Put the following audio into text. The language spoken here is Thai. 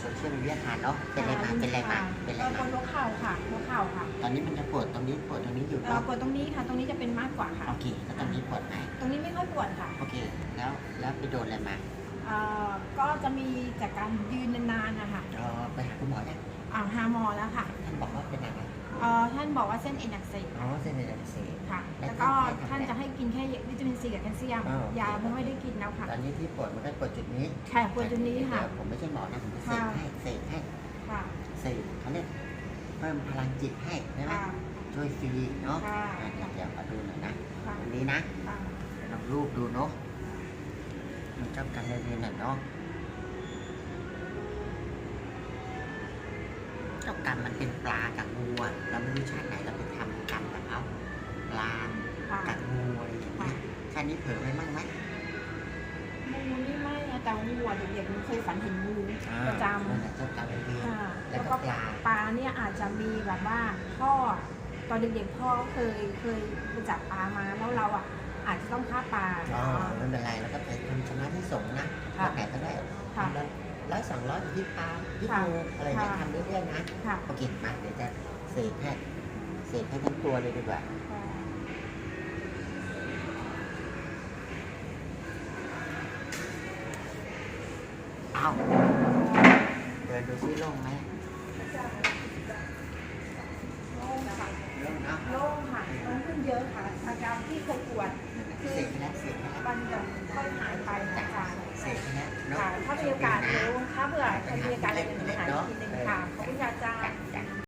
โซเชียลมีเดียทานเนาะเป็นอะไรมาเป็นอะไรมาเป็นอะไรเออปมาวดหัวเข่าค่ะหัวเข่าค่ะ ตอนนี้มันจะปวดตรงนี้ปวดตรงนี้อยู่เออเนาะปวดตรงนี้ค่ะ ตรงนี้จะเป็นมากกว่าค่ะโอเคแล้วตรงนี้ปวดไหมตรงนี้ไม่ค่อยปวดค่ะโอเค แล้วแล้วไปโดนอะไรมาเอ่อก็จะมีจากการยืนนานๆนะคะเออไปหาคุณหมอเนี่ยอ่าหาหมอแล้วค่ะ ท่านบอกว่าเป็นอะไรเอ่อท่านบอกว่าเส้นเอ็นอักเสบอ๋อเส้นเลือดอักเสบค่ะ ซีกับแคลเซียมอ้าว ยาไม่ค่อยได้กินแล้วค่ะ ตอนนี้ที่ปวดมันก็ปวดจุดนี้ค่ะปวดตรงนี้ค่ะเดี๋ยวผมไม่ใช่หมอนะผมจะเสกให้เสกให้ค่ะเสกเขาเรียกเพิ่มพลังจิตให้ใช่ไหมค่ะ ช่วยฟรีเนาะค่ะ อะเดี๋ยวเดี๋ยวขอดูหน่อยนะค่ะอันนี้นะค่ะลองรูปดูเนาะมันเจ้ากรรมนายเวรน่ะเนาะเจ้ากรรมมันเป็นปลากับงูอะเราไม่รู้ชาติไหนเรา เงี้ยชาตินี้เผลอไปมั่งไหมงูนี่ไม่นะแต่งูอะเด็กๆมันเคยฝันเห็นงูประจำ นั่นแหละเจ้ากรรมนายเวรค่ะแล้แล้ววก็ก็ปลา ปลาเนี่ยอาจจะมีแบบว่าพ่อตอนเด็กๆพ่อเคยเคยไปจับปลามาแล้วเราอะอาจจะต้องฆ่าปลา อ๋อไม่เป็นไรแล้วก็ไปทำชนะที่สงฆ์นะค่ะวัดไหนก็ได้ค่ะ ทำละร้อยสองร้อยที่ปลาที่ค่ะงูอะไรอย่างเงี้ยค่ะ ทำเรื่อยๆนะค่ะโอเคมาเดี๋ยวจะเสกให้เสกให้ทั้งตัวเลยดีกว่า เอาเดินดูซิโล่งไหมโล่งค่ะโล่งเนาะโล่งค่ะโล่งขึ้นเยอะค่ะ อาการที่เคยปวดเสกให้แล้วเสกให้แล้วมันจะค่อยหายไปนะอาจารย์เสกให้แล้วเนาะค่ะถ้ามีโอกาสรู้ถ้าเผื่อใครมีอาการอะไรหนึ่งหายทีหนึ่งค่ะขอบคุณค่ะอาจารย์